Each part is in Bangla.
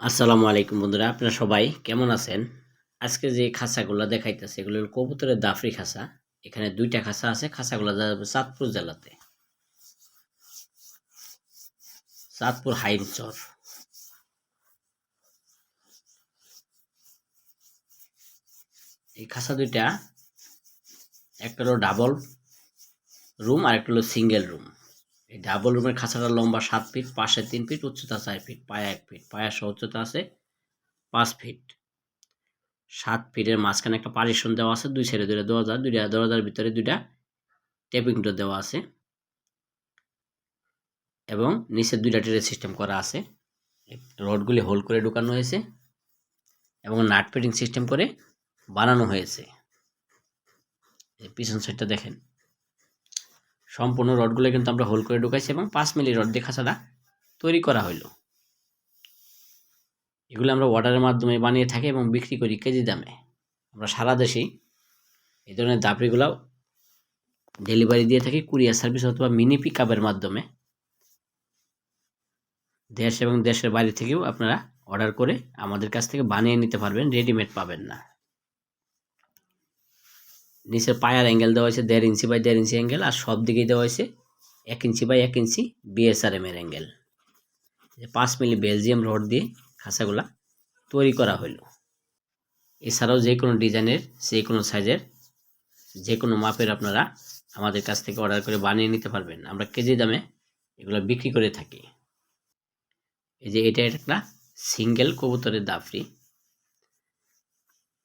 আসসালামু আলাইকুম বন্ধুরা, আপনারা সবাই কেমন আছেন? আজকে যে খাঁচাগুলো দেখাইতেছে, এগুলো কবুতরের দাফরি খাঁচা এখানে দুইটা খাঁচা আছে খাঁচাগুলো যাবে চাঁদপুর জেলাতে। চাঁদপুর হাইমচর এই খাঁচা দুইটা, একটা হলো ডাবল রুম আর একটা হলো সিঙ্গেল রুম। এই ডাবল রুমের খাঁচাটা লম্বা সাত ফিট পাশে তিন ফিট উচ্চতা চার ফিট পায়া এক ফিট পায়া সহ উচ্চতা আছে পাঁচ ফিট সাত ফিটের মাঝখানে একটা পারিশন দেওয়া আছে, দুই সাইডে দুইটা দরজা, দুইটা দরজার ভিতরে দুইটা টেপিং ডোর দেওয়া আছে এবং নিচে দুইটা ট্রেড সিস্টেম করা আছে। রডগুলি হোল করে ঢুকানো হয়েছে এবং নাট ফিটিং সিস্টেম করে বানানো হয়েছে। পিছন সাইডটা দেখেন। সম্পূর্ণ রডগুলো কিন্তু আমরা হোল করে ঢুকাইছি এবং পাঁচ মিলি রড দিয়ে খাঁচাটা তৈরি করা হইল। এগুলো আমরা অর্ডারের মাধ্যমে বানিয়ে থাকি এবং বিক্রি করি কেজি দামে। আমরা সারা দেশেই এই ধরনের দাপড়িগুলো ডেলিভারি দিয়ে থাকি কুরিয়ার সার্ভিস অথবা মিনি পিক আপের মাধ্যমে। দেশ এবং দেশের বাইরে থেকেও আপনারা অর্ডার করে আমাদের কাছ থেকে বানিয়ে নিতে পারবেন রেডিমেড পাবেন না। নিচের পায়ার অ্যাঙ্গেল দেওয়া হয়েছে দেড় ইঞ্চি বাই দেড় ইঞ্চি অ্যাঙ্গেল আর সব দিকেই দেওয়া হয়েছে এক ইঞ্চি বাই এক ইঞ্চি বিএসআরএম এর অ্যাঙ্গেল পাঁচ মিলি বেলজিয়াম রড দিয়ে খাঁচাগুলা তৈরি করা হইল। এছাড়াও যে কোনো ডিজাইনের, যে কোনো সাইজের, যে কোনো মাপের আপনারা আমাদের কাছ থেকে অর্ডার করে বানিয়ে নিতে পারবেন। আমরা কেজি দামে এগুলো বিক্রি করে থাকি। এই যে এটা একটা সিঙ্গেল কবুতরের দাফরি।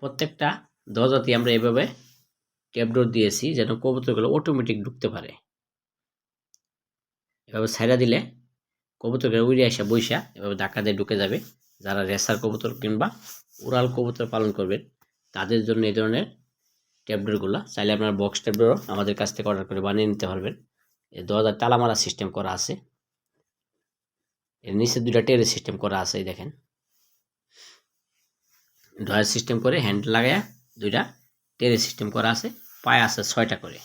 প্রত্যেকটা দরজাতে আমরা এভাবে ট্যাবডোর দিয়েছি যেন কবুতরগুলো অটোমেটিক ঢুকতে পারে। এভাবে ছাইড়া দিলে কবুতরগুলো উড়ে আসা বৈশা এভাবে ধাক্কা দিয়ে ঢুকে যাবে। যারা রেসার কবুতর কিংবা উড়াল কবুতর পালন করবেন, তাদের জন্য এই ধরনের ট্যাবডোরগুলো চাইলে আপনার বক্স ট্যাবডোরও আমাদের কাছ থেকে অর্ডার করে বানিয়ে নিতে পারবেন। এই দরজার তালা মারা সিস্টেম করা আছে। এর নিচে দুটা টেরে সিস্টেম করা আছে, এই দেখেন। ডয়ার সিস্টেম করে হ্যান্ড লাগায়া দুইটা টেরে সিস্টেম করা আছে। পায়ে আছে ছয়টা করে।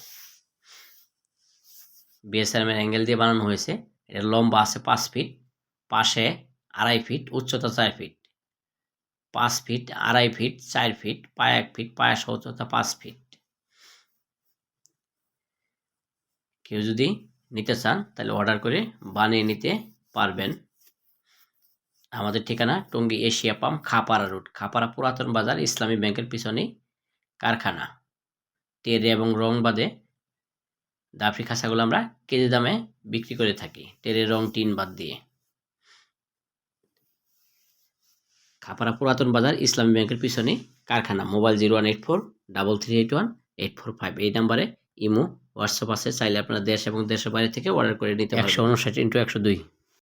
বিএসআরএম এর অ্যাঙ্গেল দিয়ে বানানো হয়েছে। এর লম্বা আছে পাঁচ ফিট পাশে আড়াই ফিট উচ্চতা চার ফিট পাঁচ ফিট আড়াই ফিট চার ফিট পায়ে এক ফিট পায়ে উচ্চতা পাঁচ ফিট কেউ যদি নিতে চান, তাহলে অর্ডার করে বানিয়ে নিতে পারবেন। আমাদের ঠিকানা Tongi Asia pump Khapara road Khapara পুরাতন বাজার, ইসলামী ব্যাংকের পিছনেই কারখানা। টেরে এবং রং বাদে দাফরি খাঁচাগুলো আমরা কেজি দামে বিক্রি করে থাকি টেরে রং টিন বাদ দিয়ে। খাপাড়া পুরাতন বাজার ইসলামী ব্যাংকের পিছনে কারখানা, mobile zero one eight four, double three eight one eight four five. এই নাম্বারে ইমো, হোয়াটসঅ্যাপ আছে, চাইলে আপনারা দেশ এবং দেশের বাইরে থেকে অর্ডার করে নিতে একশো উনষাট ইন্টু একশো দুই।